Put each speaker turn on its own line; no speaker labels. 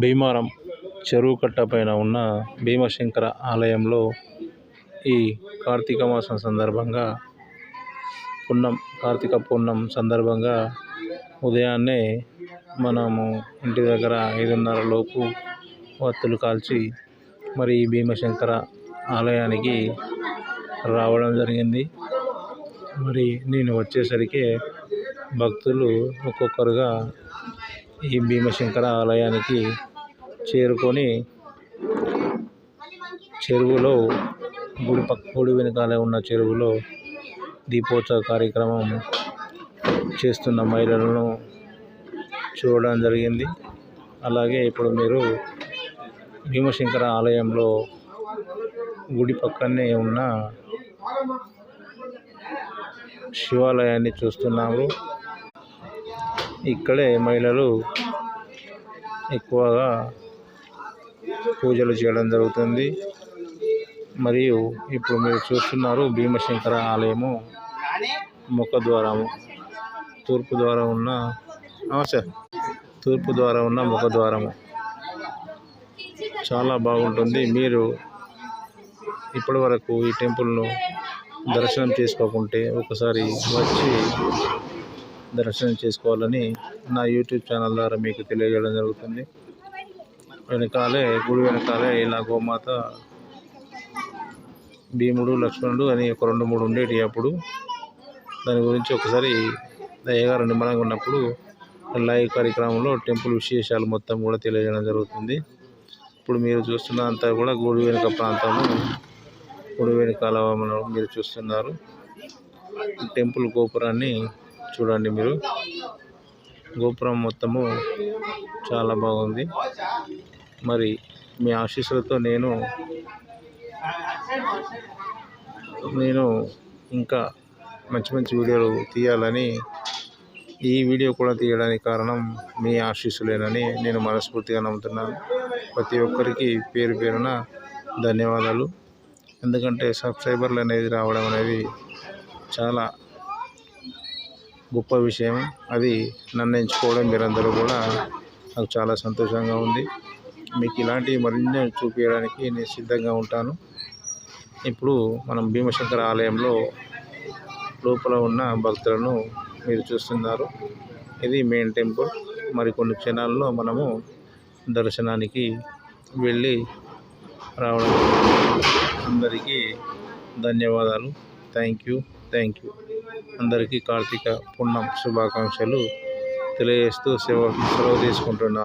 భీమారం చెరువు కట్ట పైన ఉన్న భీమశంకర ఆలయంలో ఈ కార్తీక మాసం సందర్భంగా పున్నం కార్తీక పున్నం సందర్భంగా ఉదయాన్నే మనము ఇంటి దగ్గర ఐదున్నర లోపు వత్తులు కాల్చి మరి ఈ భీమశంకర ఆలయానికి రావడం జరిగింది. మరి నేను వచ్చేసరికి భక్తులు ఒక్కొక్కరుగా ఈ భీమశంకర ఆలయానికి చేరుకొని చెరువులో గుడి పక్క గుడి వెనకాల ఉన్న చెరువులో దీపోత్సవ కార్యక్రమం చేస్తున్న మహిళలను చూడడం జరిగింది. అలాగే ఇప్పుడు మీరు భీమశంకర ఆలయంలో గుడి పక్కనే ఉన్న శివాలయాన్ని చూస్తున్నాము ఇక్కడే మహిళలు ఎక్కువగా పూజలు చేయడం జరుగుతుంది. మరియు ఇప్పుడు మీరు చూస్తున్నారు భీమశంకర ఆలయము ముఖద్వారము తూర్పు ద్వారా ఉన్న సార్ తూర్పు ద్వారా ఉన్న ముఖద్వారము చాలా బాగుంటుంది. మీరు ఇప్పటి వరకు ఈ టెంపుల్ను దర్శనం చేసుకోకుంటే ఒకసారి వచ్చి దర్శనం చేసుకోవాలని నా యూట్యూబ్ ఛానల్ ద్వారా మీకు తెలియజేయడం జరుగుతుంది. వెనకాలే గుడి వెనకాలే ఇలా గోమాత భీముడు లక్ష్మణుడు అని ఒక రెండు మూడు ఉండేటి అప్పుడు. దాని గురించి ఒకసారి అయ్యగారు నిమ్మలంగా ఉన్నప్పుడు లైవ్ కార్యక్రమంలో టెంపుల్ విశేషాలు మొత్తం కూడా తెలియజేయడం జరుగుతుంది. ఇప్పుడు మీరు చూస్తున్న అంతా కూడా గుడి వెనుక ప్రాంతము గూడు వెనుకాల మీరు చూస్తున్నారు. టెంపుల్ గోపురాన్ని చూడండి మీరు. గోపురం మొత్తము చాలా బాగుంది. మరి మీ ఆశీస్సులతో నేను నేను ఇంకా మంచి మంచి వీడియోలు తీయాలని ఈ వీడియో కూడా తీయడానికి కారణం మీ ఆశీస్సులేనని నేను మనస్ఫూర్తిగా నమ్ముతున్నాను. ప్రతి ఒక్కరికి పేరు పేరున ధన్యవాదాలు. ఎందుకంటే సబ్స్క్రైబర్లు అనేది రావడం అనేది చాలా గొప్ప విషయం. అది నన్ను ఎంచుకోవడం మీరందరూ కూడా నాకు చాలా సంతోషంగా ఉంది. మీకు ఇలాంటివి మరిన్ని చూపించడానికి నేను సిద్ధంగా ఉంటాను. ఇప్పుడు మనం భీమశంకర ఆలయంలో లోపల ఉన్న భక్తులను మీరు చూస్తున్నారు. ఇది మెయిన్ టెంపుల్. మరికొన్ని క్షణాల్లో మనము దర్శనానికి వెళ్ళి రావడం. అందరికీ ధన్యవాదాలు. Thank you. Thank you. అందరికీ కార్తీక పున్నం శుభాకాంక్షలు తెలియజేస్తూ సెలవు సెలవు తీసుకుంటున్నాను